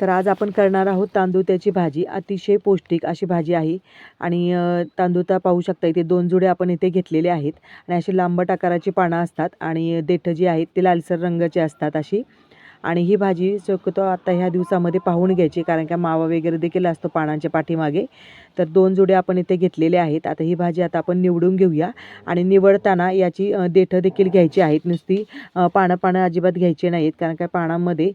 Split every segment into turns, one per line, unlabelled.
तर आज आपण करणार आहोत तांदूळत्याची भाजी. अतिशय पौष्टिक अशी भाजी आहे. आणि अ, तांदूळता पाहू शकता इथे दोन जुडे आपण इथे घेतलेले आहेत. आणि अशी लांबट आकाराची पानं असतात. आणि देठं जी आहेत ते लालसर रंगाची असतात अशी. आणि ही भाजी शक्यतो आता ह्या दिवसामध्ये पाहून घ्यायची कारण का मावा वगैरे देखील असतो पानांच्या पाठीमागे. तर दोन जुडे आपण इथे घेतलेले आहेत. आता ही भाजी आता आपण निवडून घेऊया. आणि निवडताना याची देठं देखील घ्यायची आहेत. नुसती पानं पानं अजिबात घ्यायची नाहीत कारण काय पानांमध्ये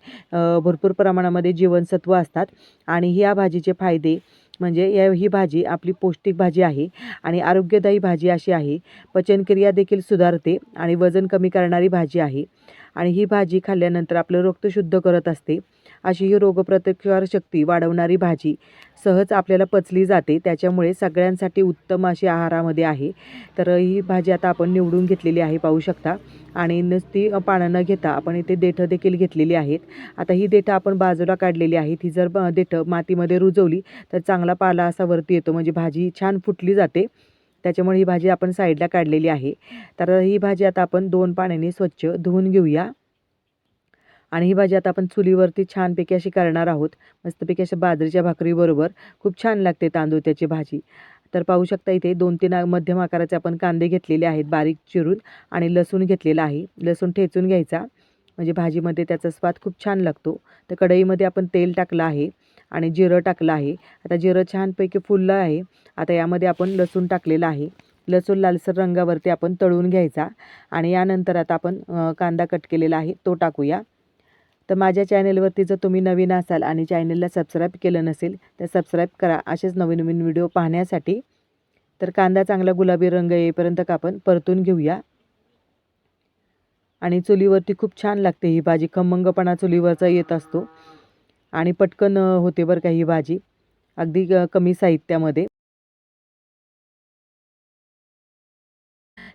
भरपूर प्रमाणामध्ये जीवनसत्व असतात. आणि ह्या भाजीचे फायदे म्हणजे या ही भाजी आपली पौष्टिक भाजी आहे आणि आरोग्यदायी भाजी अशी आहे. पचनक्रिया देखील सुधारते आणि वजन कमी करणारी भाजी आहे. आणि ही भाजी खाल्ल्यानंतर आपलं रक्त शुद्ध करत असते. अशी ही रोगप्रतिकार शक्ती वाढवणारी भाजी. सहज आपल्याला पचली जाते. त्याच्यामुळे सगळ्यांसाठी उत्तम अशी आहारामध्ये आहे. तर ही भाजी आता आपण निवडून घेतलेली आहे पाहू शकता. आणि नुसती पानं न घेता आपण इथे देठं देखील घेतलेली आहेत. आता ही देठं आपण बाजूला काढलेली आहेत. ही जर देठं मातीमध्ये रुजवली तर चांगला पाला असा वरती येतो. म्हणजे भाजी छान फुटली जाते. त्याच्यामुळे ही भाजी आपण साईडला काढलेली आहे. तर ही भाजी आता आपण दोन पाण्याने स्वच्छ धुवून घेऊया. आणि ही भाजी आता आपण चुलीवरती छानपैकी अशी करणार आहोत. मस्तपैकी अशा बाजरीच्या भाकरीबरोबर खूप छान लागते तांदूळ त्याची भाजी. तर पाहू शकता इथे दोन तीन मध्यम आकाराचे आपण कांदे घेतलेले आहेत बारीक चिरून आणि लसूण घेतलेला आहे. लसूण ठेचून घ्यायचा. म्हणजे भाजीमध्ये त्याचा स्वाद खूप छान लागतो. तर कढईमध्ये आपण तेल टाकलं आहे आणि जिरं टाकलं आहे. आता जिरं छानपैकी फुललं आहे. आता यामध्ये आपण लसूण टाकलेलं आहे. लसूण लालसर रंगावरती आपण तळून घ्यायचा आणि यानंतर आता आपण कांदा कट केलेला आहे. तो टाकूया. तर माझ्या चॅनेलवरती जर तुम्ही नवीन असाल आणि चॅनेलला सबस्क्राईब केलं नसेल तर सबस्क्राईब करा. असेच नवीन नवीन व्हिडिओ पाहण्यासाठी. तर कांदा चांगला गुलाबी रंग येईपर्यंत का आपण परतून घेऊया. आणि चुलीवरती खूप छान लागते ही भाजी. खमंगपणा चुलीवरचा येत असतो. आणि पटकन होते बरं का ही भाजी. अगदी कमी साहित्यामध्ये.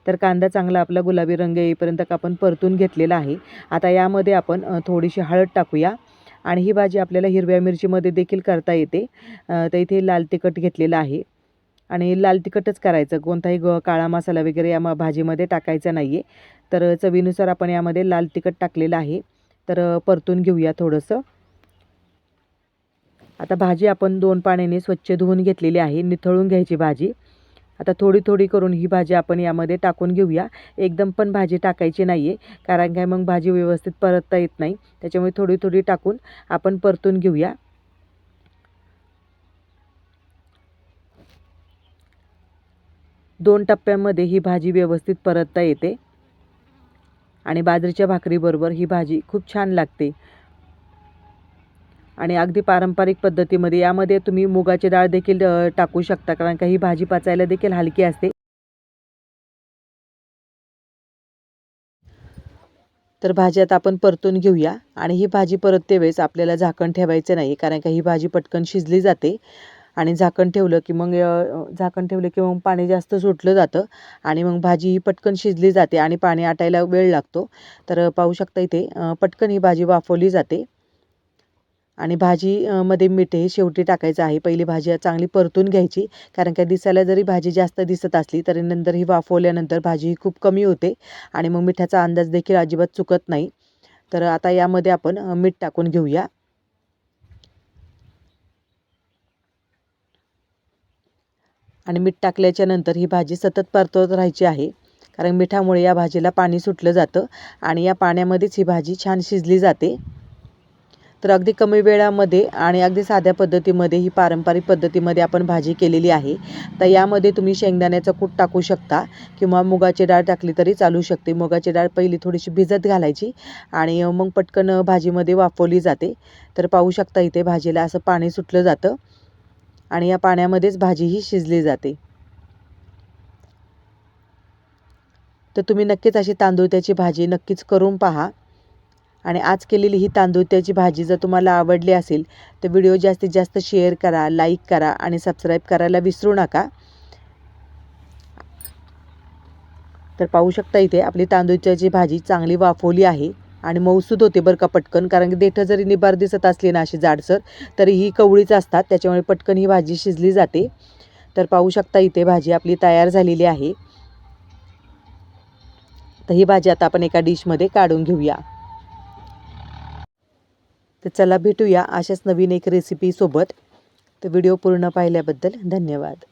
तर कांदा चांगला आपला गुलाबी रंग येईपर्यंत का आपण परतून घेतलेला आहे. आता यामध्ये आपण थोडीशी हळद टाकूया. आणि ही भाजी आपल्याला हिरव्या मिरचीमध्ये देखील करता येते. तर इथे लाल तिखट घेतलेलं आहे. आणि लाल तिखटच करायचं. कोणताही ग काळा मसाला वगैरे या म भाजीमध्ये टाकायचा नाही आहे तर चवीनुसार आपण यामध्ये लाल तिखट टाकलेलं आहे. तर परतून घेऊया थोडंसं. आता भाजी आपण दोन पाण्याने स्वच्छ धुवून घेतलेली आहे. निथळून घ्यायची भाजी. आता थोडी थोडी करून ही भाजी आपण यामध्ये टाकून घेऊया. एकदम पण भाजी टाकायची नाही आहे कारण काय मग भाजी व्यवस्थित परतता येत नाही. त्याच्यामुळे थोडी थोडी टाकून आपण परतून घेऊया. दोन टप्प्यांमध्ये ही भाजी व्यवस्थित परतता येते. आणि बाजरीच्या भाकरीबरोबर ही भाजी खूप छान लागते. आणि अगदी पारंपरिक पद्धतीमध्ये यामध्ये तुम्ही मुगाची डाळ देखील टाकू शकता. कारण का ही भाजी पचायला देखील हलकी असते. तर भाजी आता आपण परतून घेऊया. आणि ही भाजी परतते वेळेस आपल्याला झाकण ठेवायचं नाही. कारण का ही भाजी पटकन शिजली जाते. आणि झाकण ठेवलं की मग झाकण ठेवलं की मग पाणी जास्त सुटलं जातं. आणि मग भाजी ही पटकन शिजली जाते. आणि पाणी आटायला वेळ लागतो. तर पाहू शकता इथे पटकन ही भाजी वाफवली जाते. आणि भाजीमध्ये मीठ हे शेवटी टाकायचं आहे. पहिली भाजी चांगली परतून घ्यायची. कारण का दिसायला जरी भाजी जास्त दिसत असली तरी नंतर ही वाफवल्यानंतर भाजी ही खूप कमी होते. आणि मग मिठाचा अंदाज देखील अजिबात चुकत नाही. तर आता यामध्ये आपण मीठ टाकून घेऊया. आणि मीठ टाकल्याच्या नंतर ही भाजी सतत परतवत राहायची आहे. कारण मिठामुळे या भाजीला पाणी सुटलं जातं. आणि या पाण्यामध्येच ही भाजी छान शिजली जाते. तर अगदी कमी वेळामध्ये आणि अगदी साध्या पद्धतीमध्ये ही पारंपरिक पद्धतीमध्ये आपण भाजी केलेली आहे. तर यामध्ये तुम्ही शेंगदाण्याचं कूट टाकू शकता किंवा मुगाची डाळ टाकली तरी चालू शकते. मुगाची डाळ पहिली थोडीशी भिजत घालायची आणि मग पटकन भाजीमध्ये वाफवली जाते. तर पाहू शकता इथे भाजीला असं पाणी सुटलं जातं आणि या पाण्यामध्येच भाजी ही शिजली जाते. तर तुम्ही नक्कीच अशी तांदूळ त्याची भाजी नक्कीच करून पहा. आणि आज केलेली ही तांदूळत्याची भाजी जर तुम्हाला आवडली असेल तर व्हिडिओ जास्तीत जास्त शेअर करा लाईक करा आणि सबस्क्राईब करायला विसरू नका. तर पाहू शकता इथे आपली तांदूळच्याची भाजी चांगली वाफवली आहे आणि मऊसूद होते बरं का पटकन कारण की देठं जरी निबार दिसत असली ना अशी जाडसर तरी ही कवळीच असतात त्याच्यामुळे पटकन ही भाजी शिजली जाते. तर पाहू शकता इथे भाजी आपली तयार झालेली आहे. तर ही भाजी आता आपण एका डिशमध्ये काढून घेऊया. तर चला भेटूया अशाच नवीन एक रेसिपीसोबत तर व्हिडिओ पूर्ण पाहिल्याबद्दल धन्यवाद.